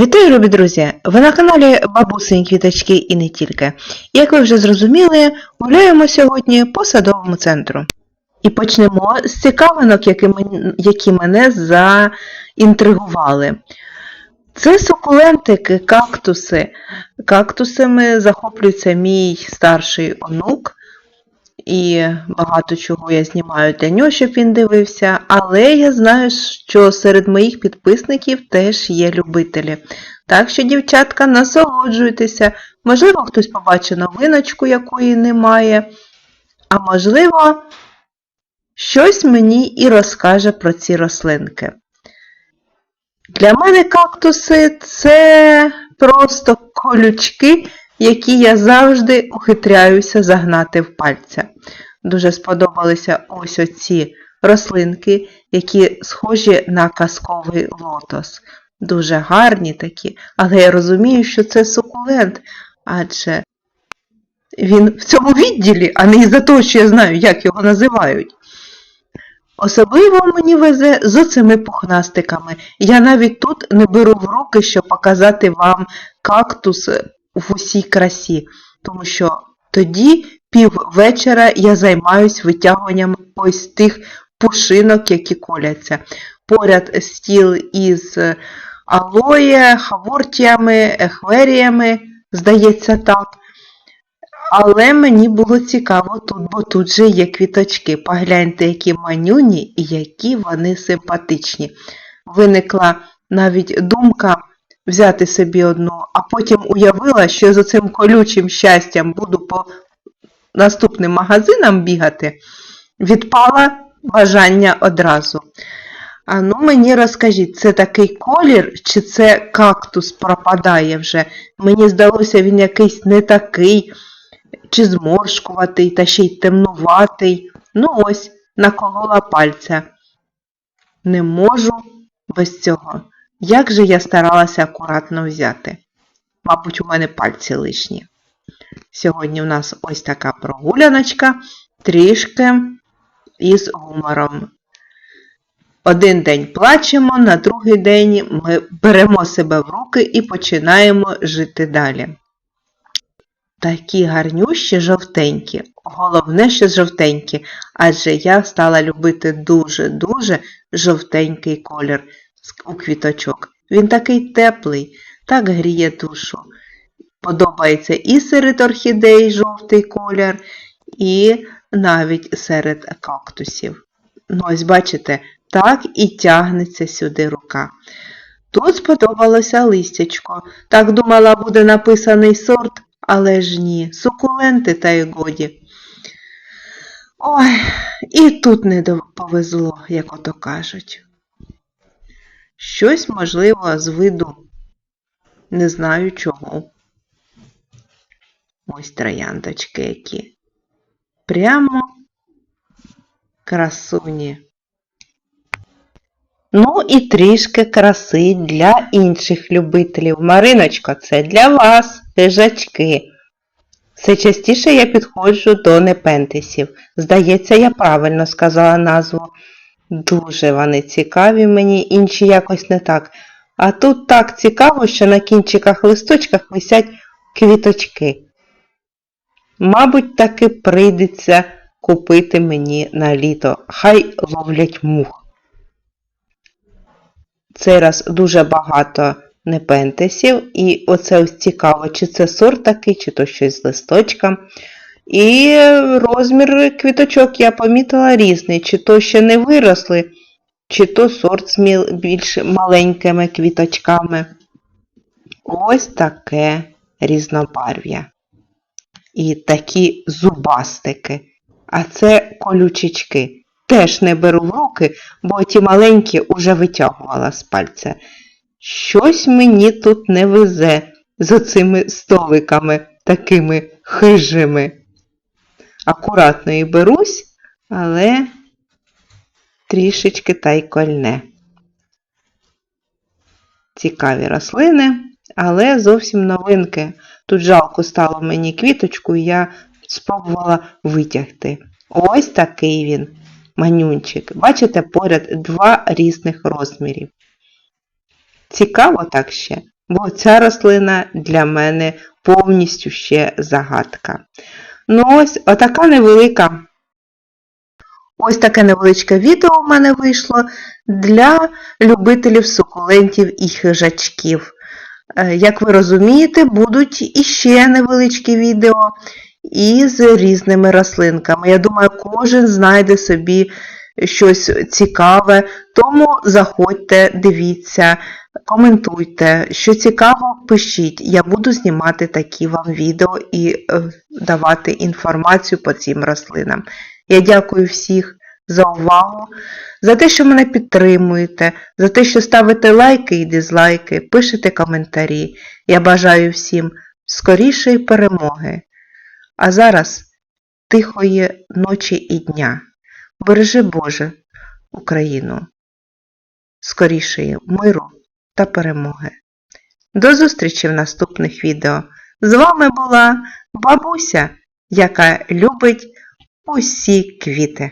Вітаю, любі друзі! Ви на каналі Бабусині Квіточки і не тільки. Як ви вже зрозуміли, гуляємо сьогодні по садовому центру. І почнемо з цікавинок, які, мене заінтригували. Це сукулентики, кактуси. Кактусами захоплюється мій старший онук. І багато чого я знімаю для нього, щоб він дивився. Але я знаю, що серед моїх підписників теж є любителі. Так що, дівчатка, насолоджуйтеся. Можливо, хтось побачить новиночку, якої немає. А можливо, щось мені і розкаже про ці рослинки. Для мене кактуси це просто колючки, які я завжди ухитряюся загнати в пальця. Дуже сподобалися ось оці рослинки, які схожі на казковий лотос. Дуже гарні такі, але я розумію, що це сукулент, адже він в цьому відділі, а не із-за того, що я знаю, як його називають. Особливо мені везе з оцими пухнастиками. Я навіть тут не беру в руки, щоб показати вам кактус в усій красі, тому що тоді піввечора я займаюсь витягуванням ось тих пушинок, які коляться. Поряд стіл із алоє, хавортіями, ехверіями, здається так. Але мені було цікаво тут, бо тут же є квіточки. Погляньте, які манюні і які вони симпатичні. Виникла навіть думка взяти собі одну, а потім уявила, що за цим колючим щастям буду по наступним магазинам бігати, відпала бажання одразу. А ну мені розкажіть, це такий колір, чи це кактус пропадає вже? Мені здалося, він якийсь не такий, чи зморшкуватий, та ще й темнуватий. Ну ось, наколола пальця. Не можу без цього. Як же я старалася акуратно взяти? Мабуть, у мене пальці лишні. Сьогодні у нас ось така прогуляночка, трішки із гумором. Один день плачемо, на другий день ми беремо себе в руки і починаємо жити далі. Такі гарнющі жовтенькі. Головне, що жовтенькі, адже я стала любити дуже-дуже жовтенький колір у квіточок. Він такий теплий, так гріє душу. Подобається і серед орхідей жовтий колір, і навіть серед кактусів. Ну, ось бачите, так і тягнеться сюди рука. Тут сподобалося листячко. Так думала, буде написаний сорт, але ж ні, сукуленти та й годі. Ой, і тут не повезло, як ото кажуть. Щось, можливо, з виду. Не знаю чого. Ось трояндочки які. Прямо красуні. Ну і трішки краси для інших любителів. Мариночко, це для вас, хижачки. Все частіше я підходжу до непентесів. Здається, я правильно сказала назву. Дуже вони цікаві мені, інші якось не так. А тут так цікаво, що на кінчиках листочках висять квіточки. Мабуть, таки прийдеться купити мені на літо. Хай ловлять мух. Цей раз дуже багато непентесів, і оце ось цікаво, чи це сорт такий, чи то щось з листочка. І розмір квіточок я помітила різний, чи то ще не виросли, чи то сорт з більш маленькими квіточками. Ось таке різнобарв'я. І такі зубастики. А це колючечки. Теж не беру в руки, бо ті маленькі уже витягувала з пальця. Щось мені тут не везе з оцими столиками такими хижими. Акуратно і берусь, але трішечки та й кольне. Цікаві рослини, але зовсім новинки. Тут жалко стало мені квіточку, і я спробувала витягти. Ось такий він, манюнчик. Бачите, поряд два різних розмірів. Цікаво так ще. бо ця рослина для мене повністю ще загадка. Ну ось, отака невелика. Ось таке невеличке відео в мене вийшло для любителів сукулентів і хижачків. Е, Як ви розумієте, будуть іще невеличкі відео із різними рослинками. Я думаю, кожен знайде собі щось цікаве, тому заходьте, дивіться, коментуйте, що цікаво, пишіть. Я буду знімати такі вам відео і е, давати інформацію по цим рослинам. Я дякую всіх за увагу, за те, що мене підтримуєте, за те, що ставите лайки і дизлайки, пишете коментарі. Я бажаю всім скорішої перемоги. А зараз тихої ночі і дня. Бережи Боже Україну, скорішої миру та перемоги. До зустрічі в наступних відео. З вами була бабуся, яка любить усі квіти.